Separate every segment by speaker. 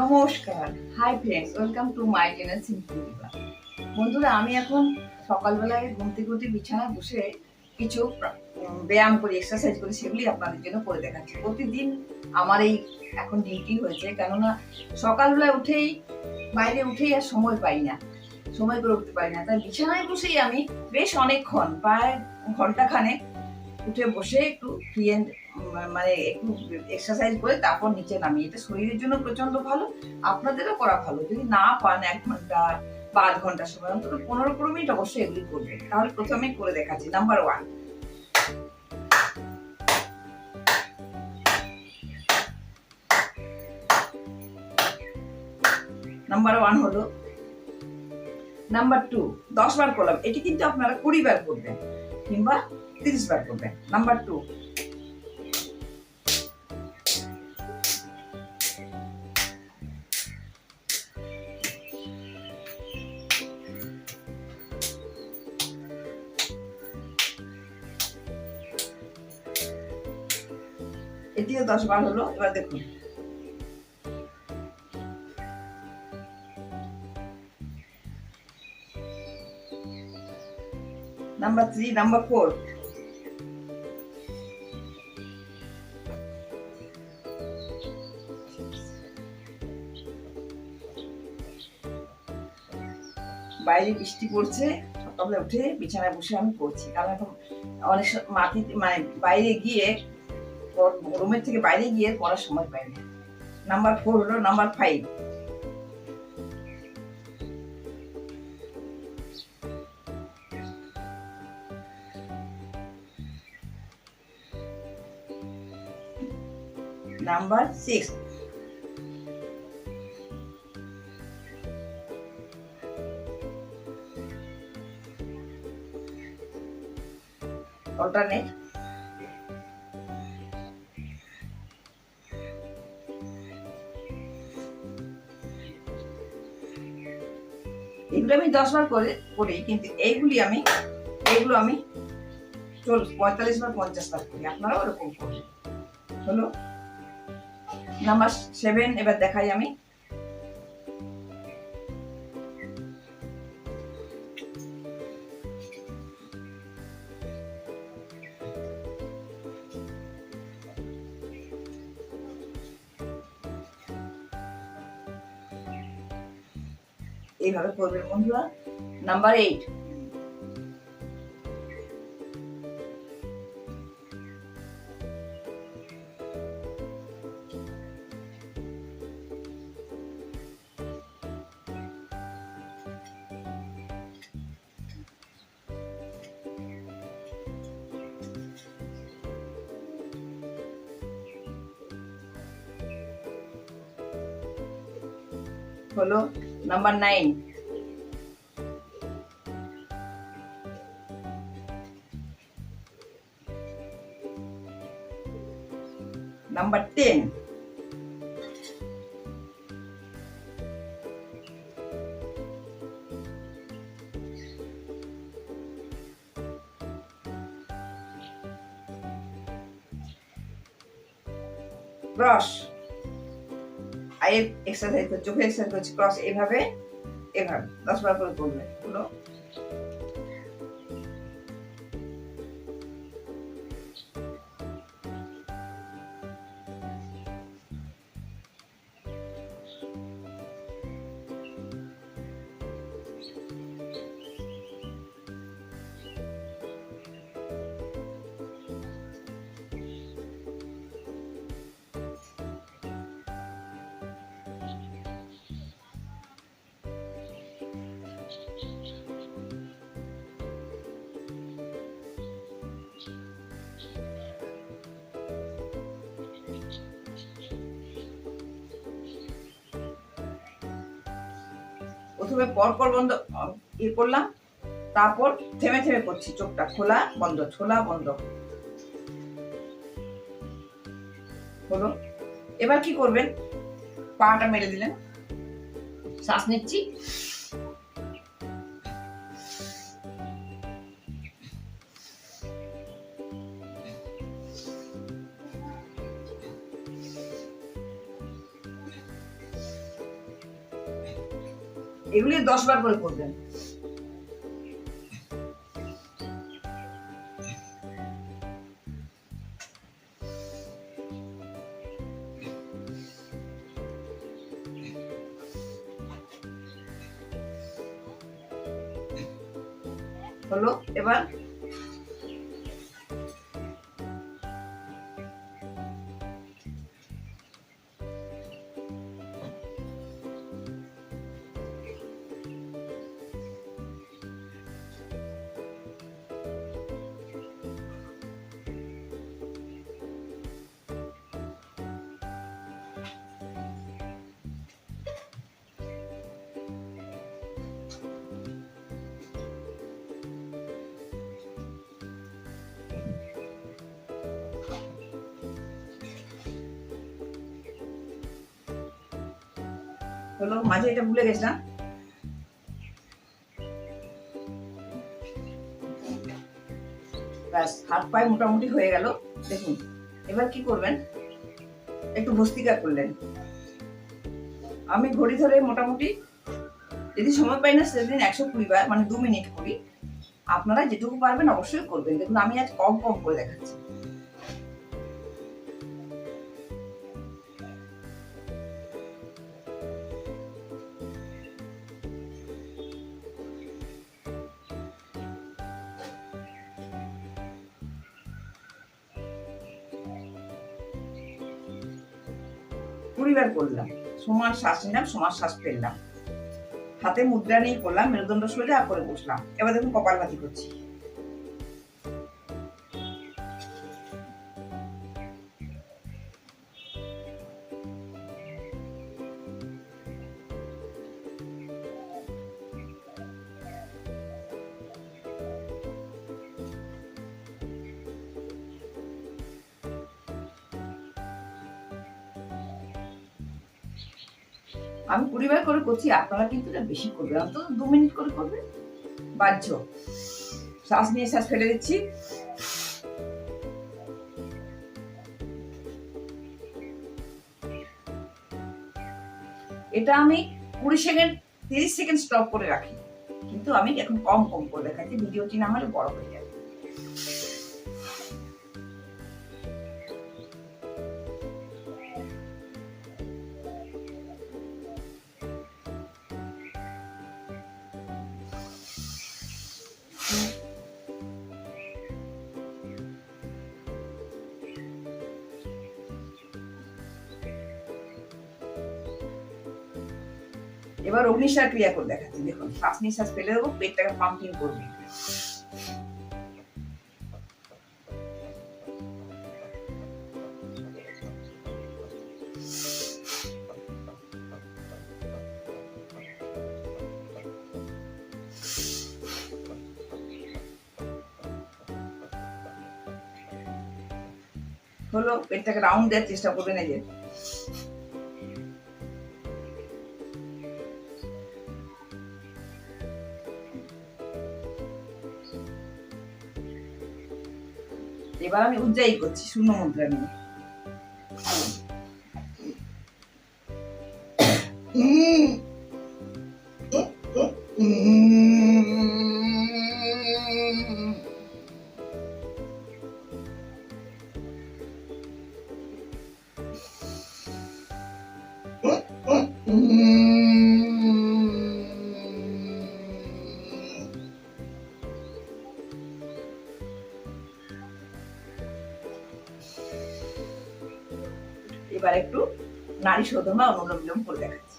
Speaker 1: নমস্কার। Hi friends welcome to my channel simple বন্ধুরা, আমি এখন সকালবেলায় ঘুম থেকে উঠে বিছানায় বসে কিছু ব্যায়াম করি এক্সারসাইজ করি, সেগুলি আপনাদের জন্য করে দেখাচ্ছি। প্রতিদিন আমার এই এখন ডিউটি হয়েছে, কেননা সকালবেলায় উঠেই, বাইরে উঠেই আর সময় পাই না। সময় করে উঠতে পারি না। তাই বিছানায় বসেই আমি বেশ অনেকক্ষণ, প্রায় ঘন্টাখানে উঠে বসে একটু ফ্রি মানে একটু এক্সারসাইজ করে তারপর নিচে নামি এটা শরীরের জন্য প্রচণ্ড ভালো, আপনাদেরও করা ভালো। যদি না পান এক ঘণ্টা বা আধ ঘণ্টা সময়, অন্তত পনেরো কুড়ি মিনিট অবশ্যই এগুলি করবেন। তাহলে প্রথমে করে দেখাচ্ছি। নাম্বার ওয়ান নাম্বার ওয়ান হলো নাম্বার টু দশ বার করলাম। এটি কিন্তু আপনারা কুড়ি বার করবেন কিংবা তিরিশ বার করবেন। নাম্বার টু দশ বার হলো, এবার দেখুন। নাম্বার থ্রি নাম্বার ফোর বাইরে বৃষ্টি পড়ছে, সকালে উঠে বিছানায় বসে আমি করছি কারণ এখন অনেক মাটি মানে বাইরে গিয়ে রুমের থেকে বাইরে গিয়ে পড়ার সময় পাই না। নাম্বার ফোর হলো number five number six alternate এগুলো আমি দশ বার করে করি, কিন্তু এইগুলি আমি, এইগুলো আমি চল্লিশ পঁয়তাল্লিশ বার পঞ্চাশ বার করি, আপনারাও ওরকম করি হলো নাম্বার সেভেন এবার দেখাই আমি। এইভাবে করবেন বন্ধুরা। নাম্বার এইট হলো number nine number ten brush eye exercise হচ্ছে চোখে এক্সারসাইজ করছি ক্রস এভাবে এভাবে দশ বার করে করবে। প্রথমে পর পর বন্ধ ইয়ে করলাম, তারপর থেমে থেমে করছি, চোখটা খোলা বন্ধ খোলা বন্ধ। হলো। এবার কি করবেন? পাটা মেরে দিলেন। শ্বাস নিচ্ছি। এগুলি দশ বার করে করবেন। হলো মাঝে এটা ভুলে গেছিলাম। ব্যাস, হাত পায়ে মোটামুটি হয়ে গেল। দেখুন, এবার কি করবেন? একটু ভস্তিকা করলেন। আমি ঘড়ি ধরে মোটামুটি যদি সময় পাই না সেদিন একশো কুড়ি বার মানে দু মিনিট করি। আপনারা যেটুকু পারবেন অবশ্যই করবেন। দেখুন, আমি আজ কম কম করে দেখাচ্ছি। কুড়ি করলাম। সমান শ্বাস নিলাম সমান শ্বাস ফেললাম। হাতে মুদ্রা নিয়ে করলাম, মেরুদণ্ড সোজা করে বসলাম। এবার দেখুন কপাল ভাতি করছি। করছি, আপনারা কিন্তু এটা বেশি করবেন। অন্তত দু মিনিট করে করবেন। বাহ্য। শ্বাস নিয়ে শ্বাস ফেলে দিচ্ছি। এটা আমি কুড়ি সেকেন্ড, তিরিশ সেকেন্ড স্টপ করে রাখি। কিন্তু আমি এখন কম কম করে দেখাচ্ছি। ভিডিওটি না হলে বড় হয়ে যাবে। এবার অগ্নিশ্বাস ক্রিয়া করে দেখাচ্ছি, দেখুন শ্বাস নিঃশ্বাস ফেলে দেবো, পেটটাকে পাম্পিং করবে। হলো, পেটটাকে রাউন্ড দেওয়ার চেষ্টা করবেন এই যে। এবার আমি উজ্জায়ী করছি শূন্য মুদ্রা নিয়ে। এবার একটু নারী শোধন বা অনুলোম করে দেখাচ্ছি।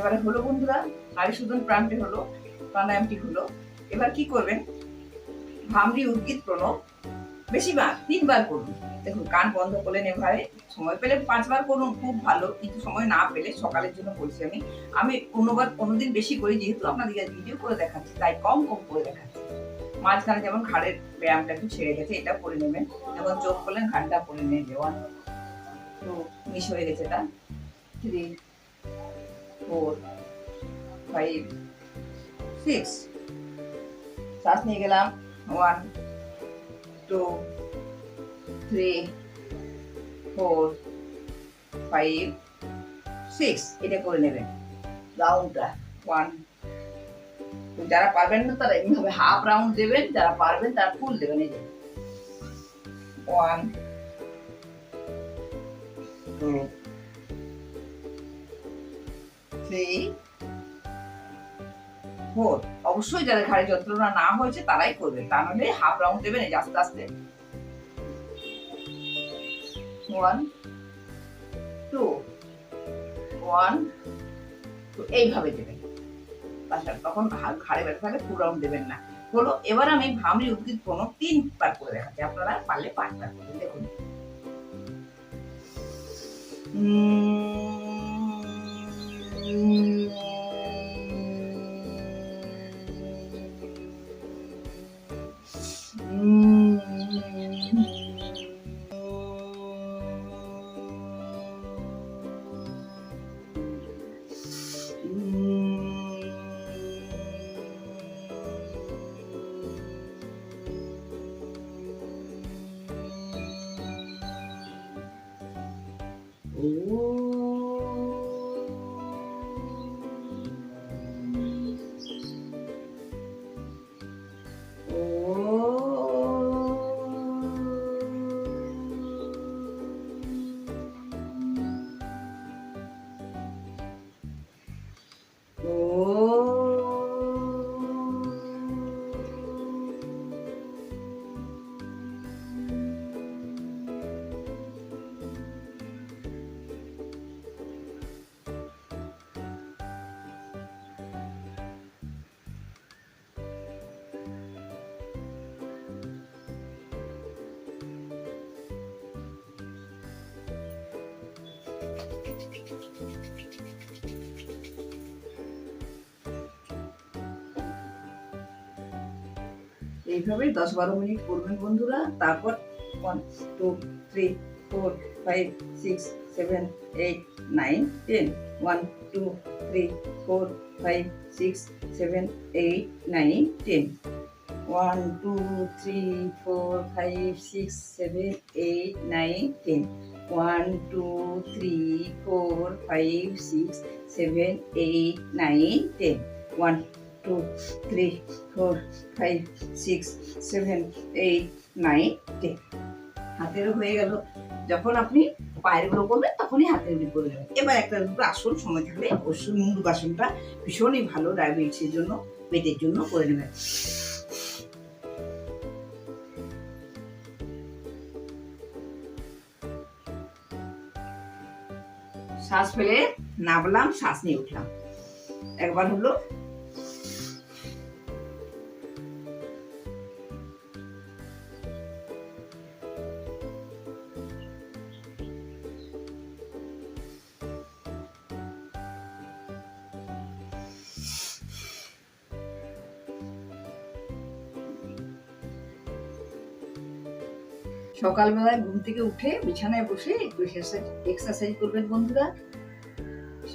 Speaker 1: এবারে হলো বন্ধুরা নারী সুদন প্রাণটি হলো, প্রাণায়ামটি হলো। এবার কি করবেন? ভামরি উদ্গীত প্রণব। বেশিবার, তিনবার করুন। দেখুন, কান বন্ধ করলেন এভাবে সময় পেলে পাঁচবার করুন, খুব ভালো। কিন্তু সময় না পেলে সকালের জন্য বলছি আমি। আমি কোনোবার কোনোদিন বেশি করি, যেহেতু আপনাদের ভিডিও করে দেখাচ্ছি, তাই কম কম করে দেখাচ্ছি। মাঝখানে যেমন ঘাড়ের ব্যায়ামটা একটু ছেড়ে গেছে, এটা করে নেবেন। যেমন চোখ করলেন, ঘাড়টা করে নিয়ে যাওয়ান তো মিস হয়ে গেছে এটা। থ্রি ফোর ফাইভ সিক্স শ্বাস নিয়ে গেলাম one two three four five six এটা করে নেবেন রাউন্ডটা ওয়ান যারা পারবেন না, তারা এইভাবে হাফ রাউন্ড দেবেন। যারা পারবেন, তারা ফুল দেবেন এই যে। ওয়ান টু থ্রি ফোর অবশ্যই যাদের ঘাড়ে যন্ত্রণা না হয়েছে তারাই করবে, তা নাহলে হাফ রাউন্ড দেবেন এই আস্তে আস্তে? ওয়ান টু ওয়ান টু এইভাবে দেবেন। তাছাড়া তখন ঘাড়ে ব্যথা থাকলে ফুল রাউন্ড দেবেন না। হলো, এবার আমি ভামরি উদ্ভিদ কোনো তিনবার করে দেখাচ্ছি। আপনারা পারলে পাঁচবার করবেন দেখুন। Oh. এইভাবে দশ বারো মিনিট করবেন বন্ধুরা। তারপর one two three four five six seven eight nine ten one two three four five six seven eight nine ten one two three four five six seven eight nine ten one two three four five six seven eight nine ten one two three four five six seven eight nine ten হাতেরও হয়ে গেল। যখন আপনি পায়েরগুলো করবেন, তখনই হাতের করে নেবেন এবার একটা দুটো আসন সময় থাকলে অবশ্যই আসনটা ভীষণই ভালো ডায়াবেটিসের জন্য, পেটের জন্য করে নেবেন। শ্বাস ফেলে নামলাম শ্বাস নিয়ে উঠলাম একবার হলো সকালবেলায় ঘুম থেকে উঠে বিছানায় বসে একটু এক্সারসাইজ করবেন বন্ধুরা।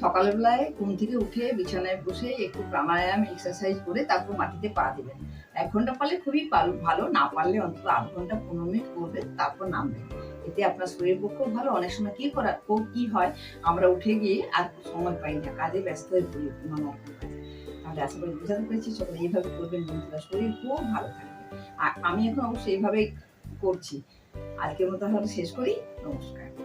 Speaker 1: সকালবেলায় ঘুম থেকে উঠে বিছানায় বসে একটু প্রাণায়াম এক্সারসাইজ করে তারপর মাটিতে পা দেবেন। এক ঘণ্টা পারলে খুবই ভালো, না পারলে অন্তত আধ ঘণ্টা, পনেরো মিনিট করবেন, তারপর নামবেন। এতে আপনার শরীর পক্ষেও ভালো। অনেক সময় কী করা খুব কি হয়, আমরা উঠে গিয়ে আর সময় পাই না, কাজে ব্যস্ত হয়ে পড়ি নানা রকম কাজে। তাহলে আশা করি বুঝাতে পেরেছি সবাই এইভাবে করবেন বন্ধুরা। শরীর খুব ভালো থাকবে। আর আমি এখন অবশ্যই এইভাবেই করছি। আজকের মতো তাহলে শেষ করি নমস্কার